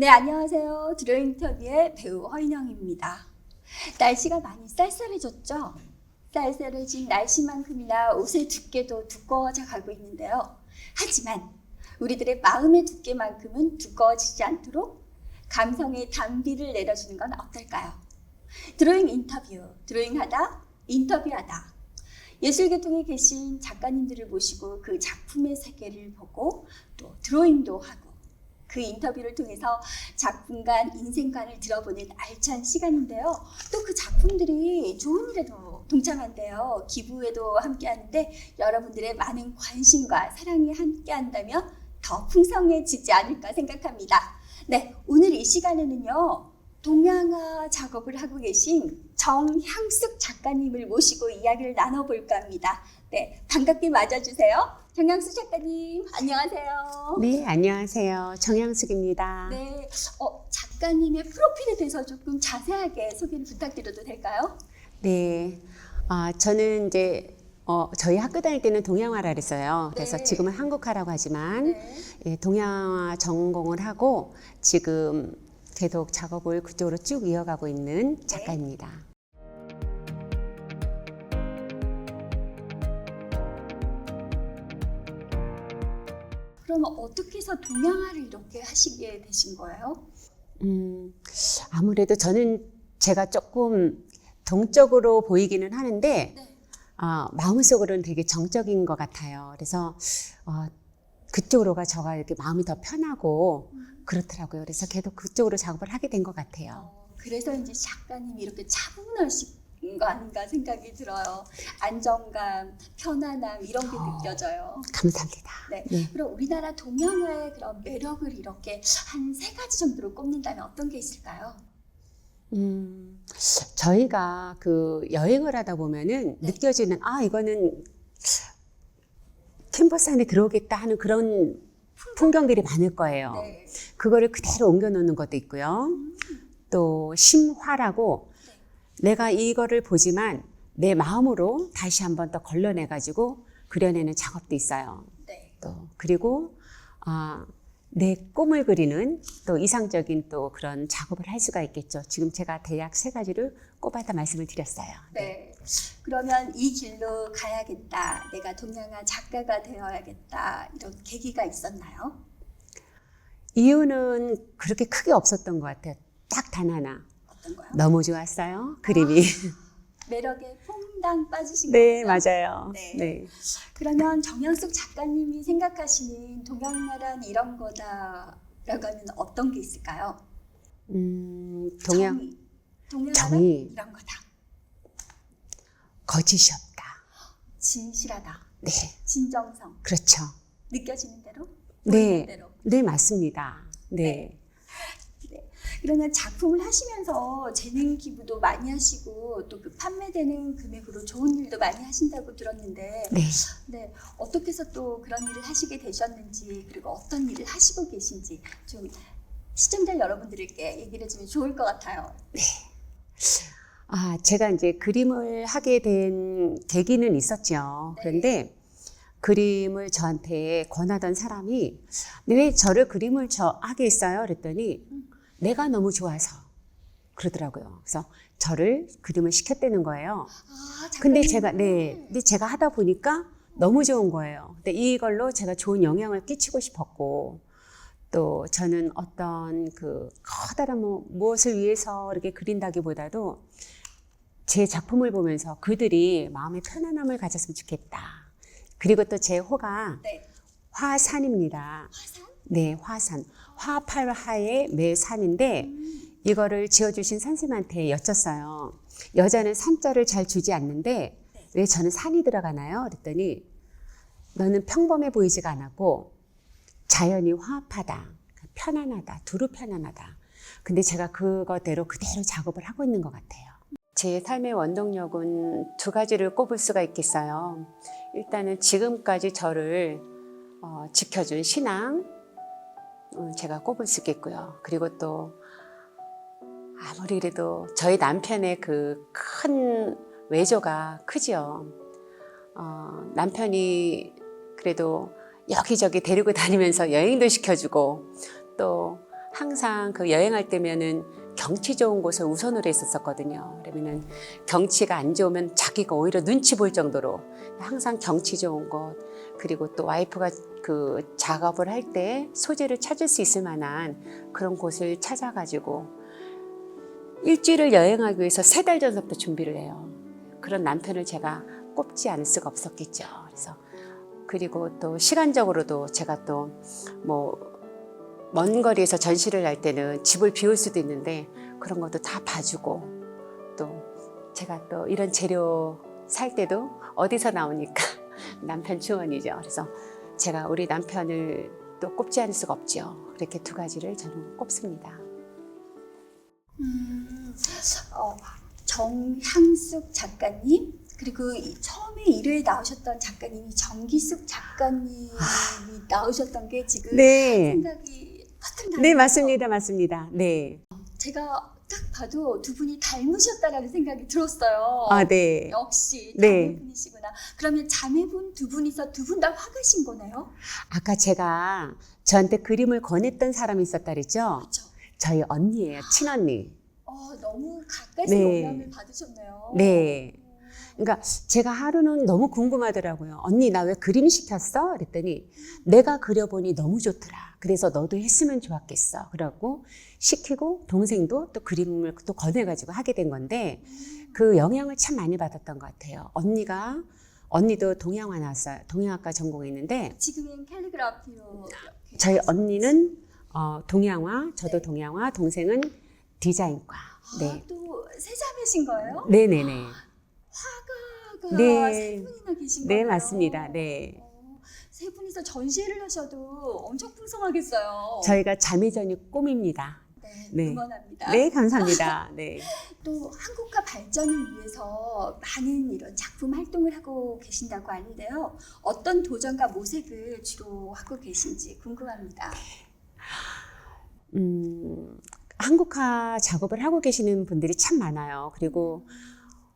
네, 안녕하세요. 드로잉 인터뷰의 배우 허인영입니다. 날씨가 많이 쌀쌀해졌죠? 쌀쌀해진 날씨만큼이나 옷의 두께도 두꺼워져 가고 있는데요. 하지만 우리들의 마음의 두께만큼은 두꺼워지지 않도록 감성의 단비를 내려주는 건 어떨까요? 드로잉 인터뷰, 드로잉하다, 인터뷰하다. 예술계통에 계신 작가님들을 모시고 그 작품의 세계를 보고 또 드로잉도 하고 그 인터뷰를 통해서 작품관, 인생관을 들어보는 알찬 시간인데요. 또 그 작품들이 좋은 일에도 동참한대요. 기부에도 함께 하는데 여러분들의 많은 관심과 사랑이 함께 한다면 더 풍성해지지 않을까 생각합니다. 네, 오늘 이 시간에는요. 동양화 작업을 하고 계신 정향숙 작가님을 모시고 이야기를 나눠볼까 합니다. 네, 반갑게 맞아주세요. 정향숙 작가님, 안녕하세요. 네, 안녕하세요. 정양숙입니다. 네, 어, 작가님의 프로필에 대해서 조금 자세하게 소개를 부탁드려도 될까요? 네, 아, 저는 이제 어, 저희 학교 다닐 때는 동양화라 그랬어요. 그래서 네. 지금은 한국화라고 하지만 네. 예, 동양화 전공을 하고 지금 계속 작업을 그쪽으로 쭉 이어가고 있는 작가입니다. 그러면 어떻게 해서 동양화를 이렇게 하시게 되신 거예요? 음, 아무래도 저는 제가 조금 동적으로 보이기는 하는데 네. 아, 마음속으로는 되게 정적인 것 같아요. 그래서 어, 그쪽으로가 저가 이렇게 마음이 더 편하고 그렇더라고요. 그래서 계속 그쪽으로 작업을 하게 된 것 같아요. 어, 그래서 이제 작가님이 이렇게 차분하신 거 아닌가 생각이 들어요. 안정감, 편안함 이런 게 어. 느껴져요. 감사합니다. 네. 네. 그럼 우리나라 동양화의 그런 매력을 이렇게 한 세 가지 정도로 꼽는다면 어떤 게 있을까요? 음, 저희가 그 여행을 하다 보면은 네. 느껴지는 아 이거는 캔버스 안에 들어오겠다 하는 그런 풍경들이 많을 거예요. 네. 그거를 그대로 옮겨 놓는 것도 있고요. 또 심화라고 내가 이거를 보지만 내 마음으로 다시 한 번 더 걸러내 가지고 그려내는 작업도 있어요. 네. 또 그리고 아, 내 꿈을 그리는 또 이상적인 또 그런 작업을 할 수가 있겠죠. 지금 제가 대략 세 가지를 꼽아다 말씀을 드렸어요. 네. 그러면 이 길로 가야겠다. 내가 동양화 작가가 되어야겠다. 이런 계기가 있었나요? 이유는 그렇게 크게 없었던 것 같아요. 딱 단 하나. 거요? 너무 좋았어요. 그림이. 매력에 퐁당 빠지신 네, 거예요? 맞아요. 네. 네. 그러면 정영숙 작가님이 생각하시는 동양화란 이런 거다라고 하면 어떤 게 있을까요? 음, 동양 정의. 정의. 이런 거다. 거짓이 없다. 진실하다. 네. 진정성. 그렇죠. 느껴지는 대로? 네. 보이는 대로. 네, 맞습니다. 네. 그러면 작품을 하시면서 재능 기부도 많이 하시고 또 그 판매되는 금액으로 좋은 일도 많이 하신다고 들었는데 네. 네, 어떻게 해서 또 그런 일을 하시게 되셨는지 그리고 어떤 일을 하시고 계신지 좀 시청자 여러분들께 얘기를 해주면 좋을 것 같아요. 아, 제가 이제 그림을 하게 된 계기는 있었죠. 네. 그런데 그림을 저한테 권하던 사람이 왜 저를 그림을 저 하게 했어요? 그랬더니 내가 너무 좋아서 그러더라고요. 그래서 저를 그림을 시켰다는 거예요. 아, 근데. 제가 네, 근데 제가 하다 보니까 너무 좋은 거예요. 근데 이걸로 제가 좋은 영향을 끼치고 싶었고 또 저는 어떤 그 커다란 뭐 무엇을 위해서 이렇게 그린다기보다도 제 작품을 보면서 그들이 마음의 편안함을 가졌으면 좋겠다. 그리고 또 제 호가 네. 화산입니다. 화산? 네, 화산. 화팔하의 매산인데 이거를 지어주신 선생님한테 여쭸어요. 여자는 산자를 잘 주지 않는데 왜 저는 산이 들어가나요? 그랬더니 너는 평범해 보이지가 않았고 자연이 화합하다, 편안하다, 두루 편안하다. 근데 제가 그거대로 그대로 작업을 하고 있는 것 같아요. 제 삶의 원동력은 두 가지를 꼽을 수가 있겠어요. 일단은 지금까지 저를 어, 지켜준 신앙, 어, 제가 꼽을 수 있겠고요. 그리고 또 아무리 그래도 저희 남편의 그 큰 외조가 크지요. 어, 남편이 그래도 여기저기 데리고 다니면서 여행도 시켜주고 또 항상 그 여행할 때면은 경치 좋은 곳을 우선으로 했었었거든요. 그러면은 경치가 안 좋으면 자기가 오히려 눈치 볼 정도로 항상 경치 좋은 곳 그리고 또 와이프가 그 작업을 할 때 소재를 찾을 수 있을 만한 그런 곳을 찾아가지고 일주일을 여행하기 위해서 세 달 전부터 준비를 해요. 그런 남편을 제가 꼽지 않을 수가 없었겠죠. 그래서 그리고 또 시간적으로도 제가 또 뭐 먼 거리에서 전시를 할 때는 집을 비울 수도 있는데 그런 것도 다 봐주고 또 제가 또 이런 재료 살 때도 어디서 나오니까 남편 주원이죠. 그래서 제가 우리 남편을 또 꼽지 않을 수가 없죠. 그렇게 두 가지를 저는 꼽습니다. 음, 어, 정향숙 작가님 그리고 이 처음에 일회에 나오셨던 작가님이 정기숙 작가님이 나오셨던 게 지금 아. 네. 생각이 퍼뜩 나네요. 네, 맞습니다. 맞습니다. 네. 제가 딱 봐도 두 분이 닮으셨다라는 생각이 들었어요. 아, 네. 역시 네. 자매분이시구나. 그러면 자매분 두 분이서 두 분 다 화가신 거네요? 아까 제가 저한테 그림을 권했던 사람이 있었다 그랬죠? 그렇죠. 저희 언니예요. 친언니. 어, 너무 가까이서 네. 영감을 받으셨네요. 네. 그러니까 제가 하루는 너무 궁금하더라고요. 언니 나 왜 그림 시켰어? 그랬더니 내가 그려보니 너무 좋더라. 그래서 너도 했으면 좋았겠어. 그러고 시키고 동생도 또 그림을 또 권해가지고 하게 된 건데 그 영향을 참 많이 받았던 것 같아요. 언니가 언니도 동양화 나왔어요. 동양학과 전공했는데 지금은 캘리그라피로 저희 언니는 어, 동양화, 저도 네. 동양화, 동생은 디자인과. 네. 아, 또 세자매신 거예요? 네네네. 화가가 네. 세 분이나 계신 네? 맞습니다. 네. 어, 세 분이서 전시회를 하셔도 엄청 풍성하겠어요. 저희가 자매 전이 꿈입니다. 네, 네. 응원합니다. 네, 감사합니다. 네. 또 한국화 발전을 위해서 많은 이런 작품 활동을 하고 계신다고 하는데요. 어떤 도전과 모색을 주로 하고 계신지 궁금합니다. 음, 한국화 작업을 하고 계시는 분들이 참 많아요. 그리고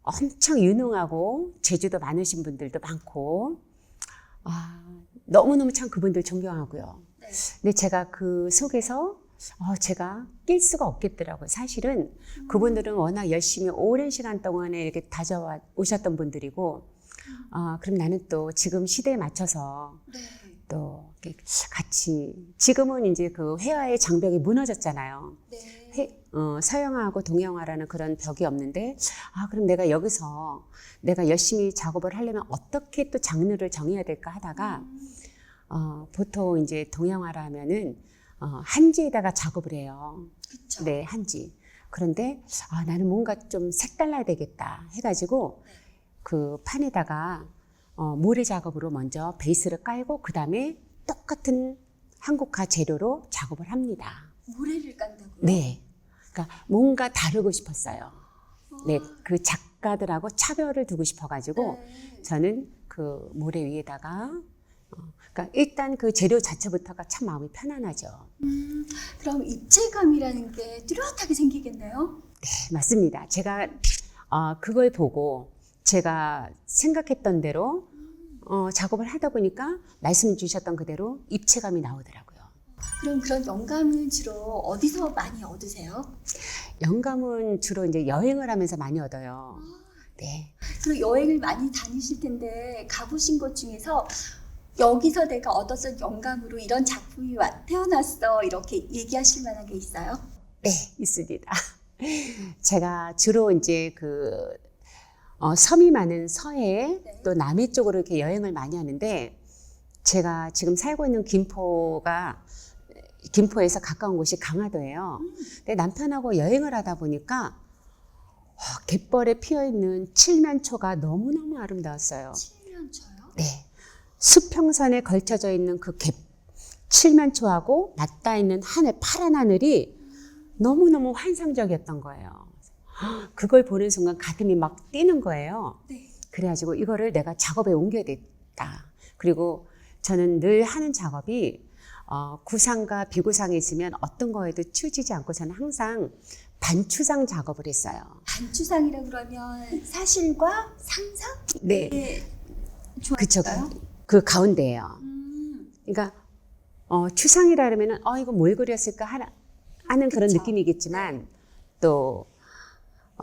엄청 유능하고 재주도 많으신 분들도 많고, 아, 너무너무 참 그분들 존경하고요. 네. 근데 제가 그 속에서 어, 제가 낄 수가 없겠더라고요. 사실은 그분들은 워낙 열심히 오랜 시간 동안에 이렇게 다져와 오셨던 분들이고, 아, 그럼 나는 또 지금 시대에 맞춰서 네. 또 같이 지금은 이제 그 회화의 장벽이 무너졌잖아요. 네. 회- 어, 서양화하고 동양화라는 그런 벽이 없는데 아 그럼 내가 여기서 내가 열심히 작업을 하려면 어떻게 또 장르를 정해야 될까 하다가 음, 어, 보통 이제 동양화라 하면은 어, 한지에다가 작업을 해요. 그쵸. 네, 한지. 그런데 아, 나는 뭔가 좀 색달라야 되겠다 해가지고 그 판에다가 어, 모래 작업으로 먼저 베이스를 깔고 그 다음에 똑같은 한국화 재료로 작업을 합니다. 모래를 깐다고요? 네. 그러니까 뭔가 다르고 싶었어요. 아, 네, 그 작가들하고 차별을 두고 싶어가지고 네. 저는 그 모래 위에다가 어, 그러니까 일단 그 재료 자체부터가 참 마음이 편안하죠. 음, 그럼 입체감이라는 게 뚜렷하게 생기겠네요? 네, 맞습니다. 제가 어, 그걸 보고 제가 생각했던 대로 어, 작업을 하다 보니까 말씀 주셨던 그대로 입체감이 나오더라고요. 그럼 그런 영감은 주로 어디서 많이 얻으세요? 영감은 주로 이제 여행을 하면서 많이 얻어요. 네. 그리고 여행을 많이 다니실 텐데 가보신 곳 중에서 여기서 내가 얻었던 영감으로 이런 작품이 와- 태어났어 이렇게 얘기하실 만한 게 있어요? 네, 있습니다. 제가 주로 이제 그 어, 섬이 많은 서해 네. 또 남해 쪽으로 이렇게 여행을 많이 하는데 제가 지금 살고 있는 김포가 김포에서 가까운 곳이 강화도예요. 근데 남편하고 여행을 하다 보니까 와, 갯벌에 피어 있는 칠면초가 너무너무 아름다웠어요. 7년 쳐요? 네. 수평선에 걸쳐져 있는 그 갯, 칠면초하고 맞닿아 있는 하늘, 파란 하늘이 너무너무 환상적이었던 거예요. 그걸 보는 순간 가슴이 막 뛰는 거예요. 네. 그래가지고 이거를 내가 작업에 옮겨야 겠다. 그리고 저는 늘 하는 작업이 어, 구상과 비구상이 있으면 어떤 거에도 치우치지 않고 저는 항상 반추상 작업을 했어요. 반추상이라 그러면 사실과 상상? 네. 네. 그쵸. 좋아요? 그 가운데예요. 음, 그러니까 어, 추상이라 그러면은 어 이거 뭘 그렸을까 하는 그런 그쵸. 느낌이겠지만 또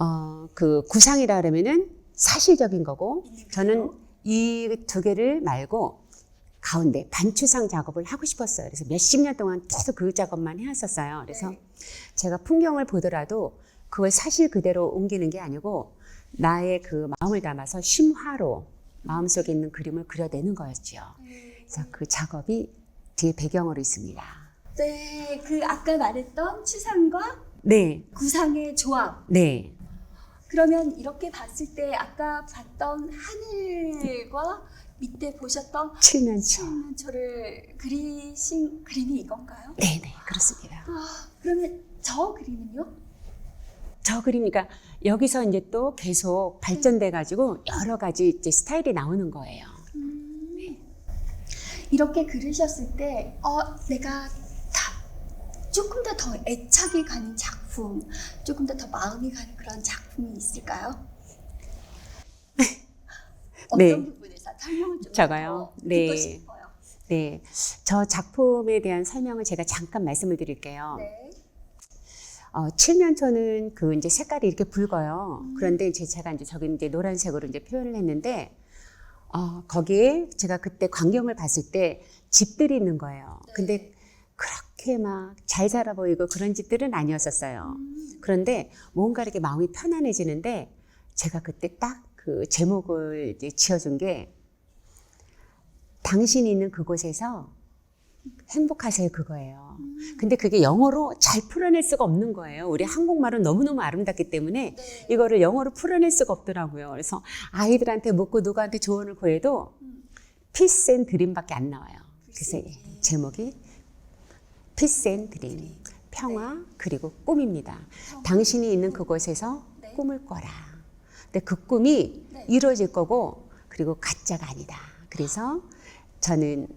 어, 그 구상이라 그러면은 사실적인 거고 거죠. 저는 이 두 개를 말고 가운데 반추상 작업을 하고 싶었어요. 그래서 몇십 년 동안 계속 그 작업만 해왔었어요. 그래서 네. 제가 풍경을 보더라도 그걸 사실 그대로 옮기는 게 아니고 나의 그 마음을 담아서 심화로 마음속에 있는 그림을 그려내는 거였죠. 그래서 그 작업이 뒤에 배경으로 있습니다. 네, 그 아까 말했던 추상과 네, 구상의 조합. 네, 그러면 이렇게 봤을 때 아까 봤던 하늘과 밑에 보셨던 칠면초. 칠면초를 그리신 그림이 이건가요? 네, 네, 그렇습니다. 아, 그러면 저 그림은요? 저 그림이니까 여기서 이제 또 계속 발전돼 가지고 여러 가지 이제 스타일이 나오는 거예요. 이렇게 그리셨을 때, 어, 내가 다 조금 더 더 애착이 가는 작품, 조금 더 더 마음이 가는 그런 작품이 있을까요? 어떤 네. 부분에서 설명을 좀? 더 네. 듣고 싶어요. 네, 저 작품에 대한 설명을 제가 잠깐 말씀을 드릴게요. 네. 어, 칠면초는 그 이제 색깔이 이렇게 붉어요. 음. 그런데 이제 제가 이제 저기 이제 노란색으로 이제 표현을 했는데 어, 거기에 제가 그때 광경을 봤을 때 집들이 있는 거예요. 네. 근데 그렇게 막잘 자라 보이고 그런 집들은 아니었었어요. 음, 그런데 뭔가 이렇게 마음이 편안해지는데 제가 그때 딱 그 제목을 이제 지어준 게 당신이 있는 그곳에서 행복하세요 그거예요. 음. 근데 그게 영어로 잘 풀어낼 수가 없는 거예요. 우리 한국말은 너무너무 아름답기 때문에 네. 이거를 영어로 풀어낼 수가 없더라고요. 그래서 아이들한테 묻고 누구한테 조언을 구해도 음. 피스 앤 드림밖에 안 나와요. 그래서. 제목이 피스 앤 드림, 평화 그리고 꿈입니다. 당신이 있는 그곳에서 네. 꿈을 꿔라. 근데 그 꿈이 네. 이루어질 거고 그리고 가짜가 아니다. 그래서 저는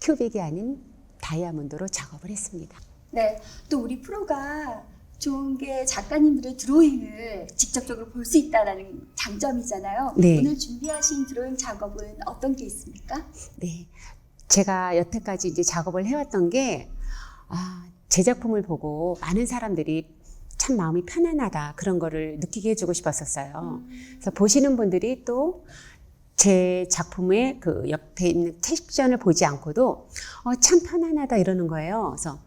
큐빅이 아닌 다이아몬드로 작업을 했습니다. 네, 또 우리 프로가 좋은 게 작가님들의 드로잉을 직접적으로 볼 수 있다는 장점이잖아요. 네. 오늘 준비하신 드로잉 작업은 어떤 게 있습니까? 네. 제가 여태까지 이제 작업을 해왔던 게, 아, 제 작품을 보고 많은 사람들이 참 마음이 편안하다. 그런 거를 느끼게 해주고 싶었었어요. 그래서 보시는 분들이 또 제 작품의 그 옆에 있는 텍스션을 보지 않고도 어, 참 편안하다 이러는 거예요. 그래서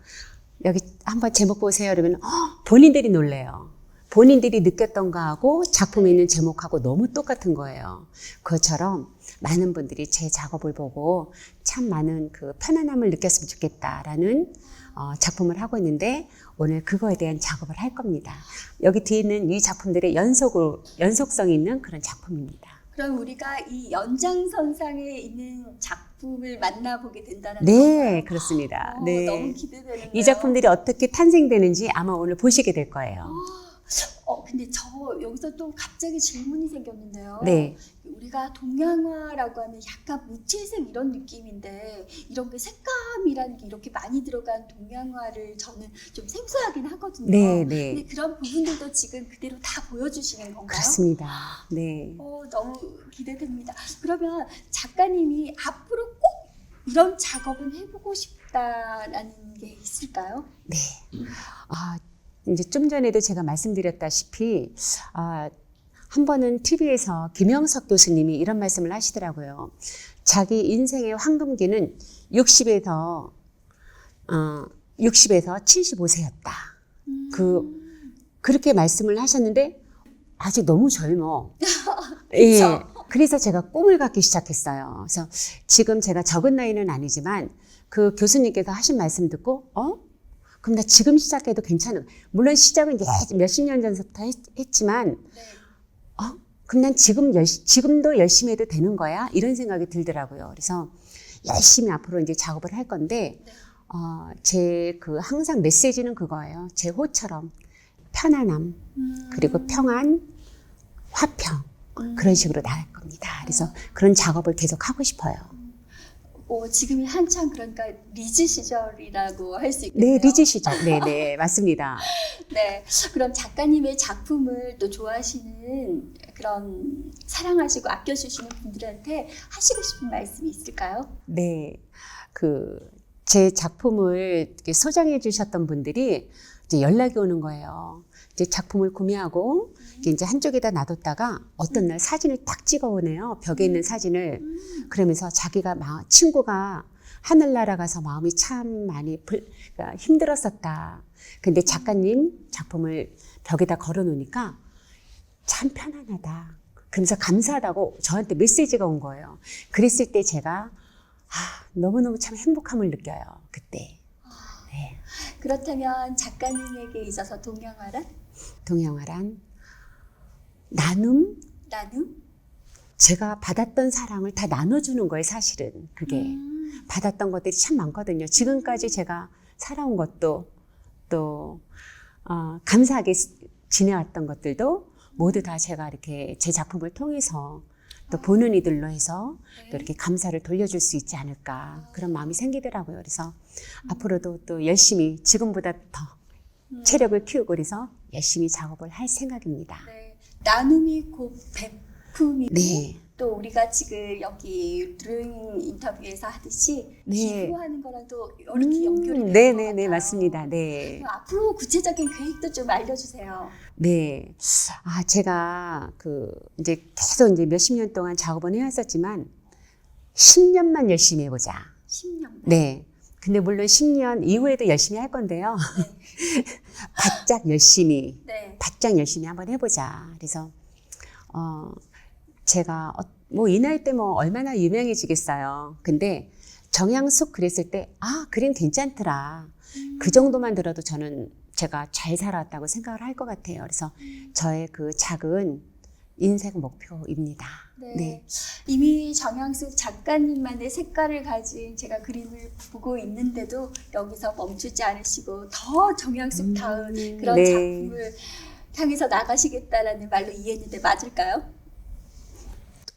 여기 한번 제목 보세요. 그러면 어, 본인들이 놀래요. 본인들이 느꼈던 거하고 작품에 있는 제목하고 너무 똑같은 거예요. 그것처럼 많은 분들이 제 작업을 보고 참 많은 그 편안함을 느꼈으면 좋겠다라는 어, 작품을 하고 있는데 오늘 그거에 대한 작업을 할 겁니다. 여기 뒤에 있는 이 작품들의 연속으로 연속성 있는 그런 작품입니다. 그럼 우리가 이 연장선상에 있는 작품을 만나보게 된다는 네, 건가요? 그렇습니다. 어, 네. 너무 기대되는데요. 이 작품들이 어떻게 탄생되는지 아마 오늘 보시게 될 거예요. 어, 근데 저 여기서 또 갑자기 질문이 생겼는데요. 네. 우리가 동양화라고 하면 약간 무채색 이런 느낌인데 이런 게 색감이라는 게 이렇게 많이 들어간 동양화를 저는 좀 생소하긴 하거든요. 네, 네. 근데 그런 부분들도 지금 그대로 다 보여주시는 건가요? 그렇습니다. 네. 어, 너무 기대됩니다. 그러면 작가님이 앞으로 꼭 이런 작업은 해보고 싶다라는 게 있을까요? 네. 아, 이제 좀 전에도 제가 말씀드렸다시피, 아, 한 번은 TV에서 김영석 교수님이 이런 말씀을 하시더라고요. 자기 인생의 황금기는 60에서, 어, 60에서 75세였다. 그, 그렇게 말씀을 하셨는데, 아직 너무 젊어. 예. 그래서 제가 꿈을 갖기 시작했어요. 그래서 지금 제가 적은 나이는 아니지만 그 교수님께서 하신 말씀 듣고, 어? 그럼 나 지금 시작해도 괜찮아. 물론 시작은 이제 몇십 년 전부터 했, 지만 네. 어? 그럼 난 지금 열, 지금도 열심히 해도 되는 거야? 이런 생각이 들더라고요. 그래서 열심히 앞으로 이제 작업을 할 건데, 네. 어, 제 그 항상 메시지는 그거예요. 제 호처럼 편안함, 음, 그리고 평안, 화평. 음. 그런 식으로 나갈 겁니다. 그래서 그런 작업을 계속 하고 싶어요. 어, 지금이 한창 그러니까 리즈 시절이라고 할 수 있겠네요. 네, 리즈 시절. 네, 네, 맞습니다. 네, 그럼 작가님의 작품을 또 좋아하시는 그런 사랑하시고 아껴주시는 분들한테 하시고 싶은 말씀이 있을까요? 네, 그 제 작품을 소장해 주셨던 분들이 이제 연락이 오는 거예요. 이제 작품을 구매하고 이제 한쪽에다 놔뒀다가 어떤 날 사진을 딱 찍어 오네요. 벽에 있는 사진을 그러면서 자기가 마, 친구가 하늘 날아가서 마음이 참 많이 불, 그러니까 힘들었었다. 근데 작가님 작품을 벽에다 걸어 놓으니까 참 편안하다. 그러면서 감사하다고 저한테 메시지가 온 거예요. 그랬을 때 제가 아, 너무너무 참 행복함을 느껴요. 그때. 네. 그렇다면 작가님에게 있어서 동양화란 동양화란 나눔 나눔? 제가 받았던 사랑을 다 나눠주는 거예요, 사실은. 그게. 음. 받았던 것들이 참 많거든요. 지금까지 제가 살아온 것도 또, 어, 감사하게 스- 지내왔던 것들도 모두 다 제가 이렇게 제 작품을 통해서 또 보는 이들로 해서 또 이렇게 감사를 돌려줄 수 있지 않을까 그런 마음이 생기더라고요. 그래서 앞으로도 또 열심히 지금보다 더 체력을 키우고 그래서 열심히 작업을 할 생각입니다. 네. 나눔이 곧 베품이고 네. 또 우리가 지금 여기 드로잉 인터뷰에서 하듯이 네. 기부하는 거랑도 이렇게 연결이 되는 것 네네네 같아요. 맞습니다. 네. 앞으로 구체적인 계획도 좀 알려주세요. 네. 아, 제가 그 이제 계속 이제 몇십 년 동안 작업은 해왔었지만 10년만 열심히 해보자. 10년. 네. 근데 물론 10년 이후에도 열심히 할 건데요. 바짝 열심히, 네. 바짝 열심히 한번 해보자. 그래서, 어, 제가 뭐 이 나이 때 뭐 얼마나 유명해지겠어요. 근데 정양숙 그랬을 때, 아, 그림 괜찮더라. 그 정도만 들어도 저는 제가 잘 살았다고 생각을 할 것 같아요. 그래서 저의 그 작은 인생 목표입니다. 네. 네. 이미 정양숙 작가님만의 색깔을 가진 제가 그림을 보고 있는데도 여기서 멈추지 않으시고 더 정양숙 다운 그런 네. 작품을 향해서 나가시겠다라는 말로 이해했는데 맞을까요?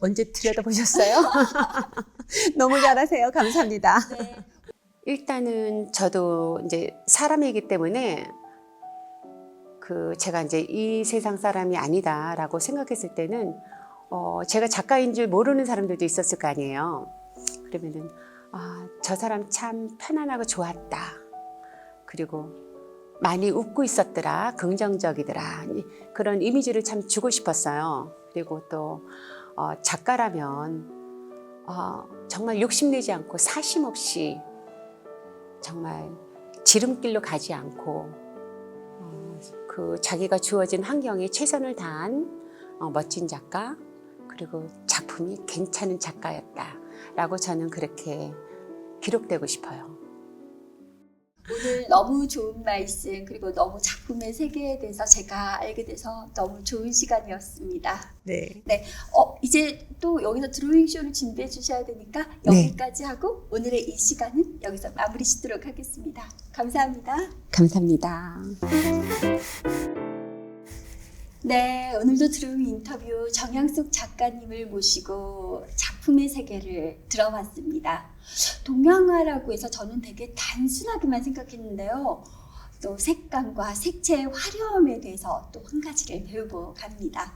언제 들여다보셨어요? 너무 잘하세요. 감사합니다. 네. 일단은 저도 이제 사람이기 때문에 그 제가 이제 이 세상 사람이 아니다라고 생각했을 때는 어 제가 작가인 줄 모르는 사람들도 있었을 거 아니에요. 그러면은 아, 저 사람 참 편안하고 좋았다. 그리고 많이 웃고 있었더라. 긍정적이더라. 그런 이미지를 참 주고 싶었어요. 그리고 또 어, 작가라면 어, 정말 욕심내지 않고 사심 없이 정말 지름길로 가지 않고 어, 그 자기가 주어진 환경에 최선을 다한 어, 멋진 작가 그리고 작품이 괜찮은 작가였다라고 저는 그렇게 기록되고 싶어요. 오늘 너무 좋은 말씀 그리고 너무 작품의 세계에 대해서 제가 알게 돼서 너무 좋은 시간이었습니다. 네. 어 이제 또 여기서 드로잉 쇼를 준비해 주셔야 되니까 네. 여기까지 하고 오늘의 이 시간은 여기서 마무리 짓도록 하겠습니다. 감사합니다. 감사합니다. 네, 오늘도 드로잉 인터뷰 정양숙 작가님을 모시고 작품의 세계를 들어봤습니다. 동양화라고 해서 저는 되게 단순하게만 생각했는데요. 또 색감과 색채의 화려함에 대해서 또 한 가지를 배우고 갑니다.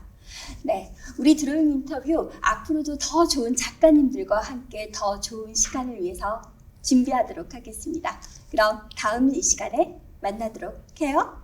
네, 우리 드로잉 인터뷰 앞으로도 더 좋은 작가님들과 함께 더 좋은 시간을 위해서 준비하도록 하겠습니다. 그럼 다음 이 시간에 만나도록 해요.